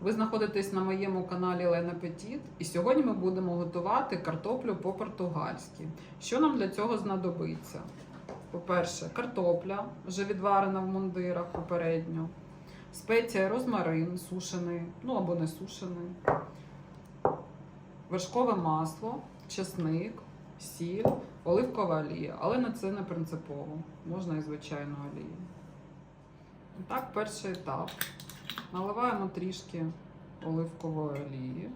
Ви знаходитесь на моєму каналі Лена Петіт, і сьогодні ми будемо готувати картоплю по-португальськи. Що нам для цього знадобиться? По-перше, картопля, вже відварена в мундирах попередньо, спеція розмарин сушений, ну або не сушений, вершкове масло, чесник, сіль, оливкова олія, але на це не принципово, можна і звичайну олію. Так, перший етап. Наливаємо трішки оливкової олії.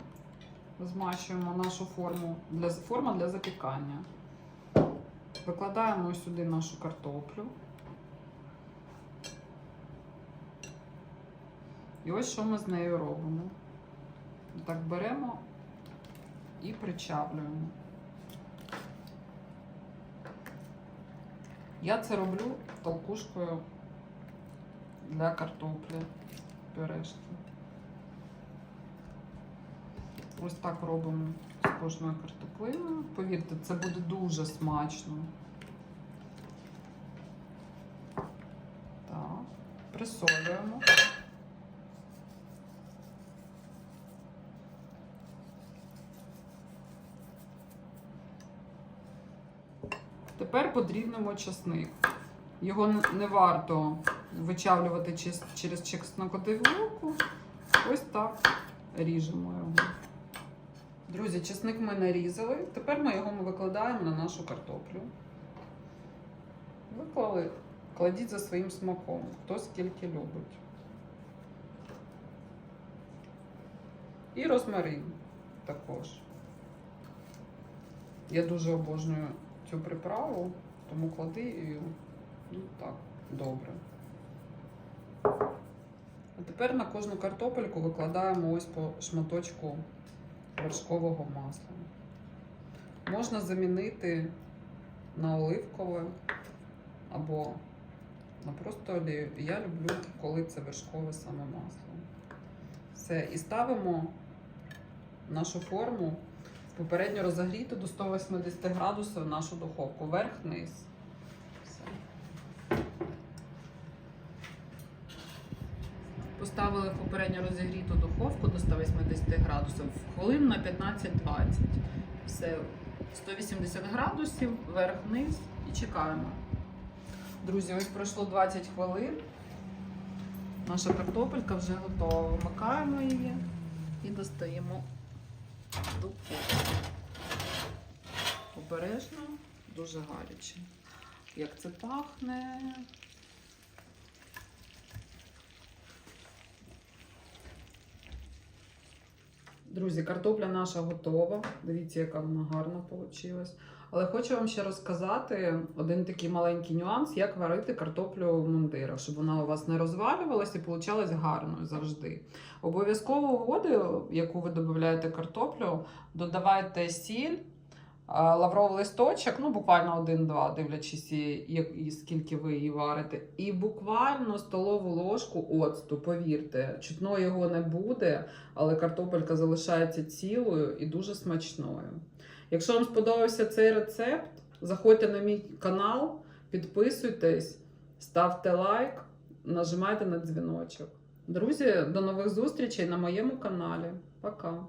Змащуємо нашу форму для, форма для запікання. Викладаємо сюди нашу картоплю. І ось що ми з нею робимо. Так беремо і причавлюємо. Я це роблю толкушкою для картоплі пюрешки. Ось так робимо з кожною картоплиною. Повірте, це буде дуже смачно. Так, присолюємо. Тепер подрібнемо часник. Його не варто вичавлювати через чеснокодивилку. Ось так ріжемо його. Друзі, чесник ми нарізали. Тепер ми його викладаємо на нашу картоплю. Виклали, кладіть за своїм смаком, хто скільки любить. І розмарин також. Я дуже обожнюю цю приправу, тому клади і ну так, добре. Тепер на кожну картопельку викладаємо ось по шматочку вершкового масла. Можна замінити на оливкове або на просто олію. Я люблю, коли це вершкове саме масло. Все, і ставимо нашу форму попередньо розогріту до 180 градусів нашу духовку. Верх-низ. Все. Поставили в попередньо розігріту духовку до 180 градусів хвилин на 15-20. Все, 180 градусів, верх-низ і чекаємо. Друзі, ось пройшло 20 хвилин. Наша картопелька вже готова. Вимикаємо її і достаємо духовку. Обережно, дуже гаряче. Як це пахне. Друзі, картопля наша готова. Дивіться, яка вона гарна вийшла. Але хочу вам ще розказати один такий маленький нюанс, як варити картоплю в мундирах, щоб вона у вас не розвалювалася і получалась гарною завжди. Обов'язково воду, яку ви додаєте картоплю, додавайте сіль, лавровий листочок, ну буквально один-два, дивлячись, і- скільки ви її варите. І буквально столову ложку оцту, повірте, чутно його не буде, але картопелька залишається цілою і дуже смачною. Якщо вам сподобався цей рецепт, заходьте на мій канал, підписуйтесь, ставте лайк, нажимайте на дзвіночок. Друзі, до нових зустрічей на моєму каналі. Пока!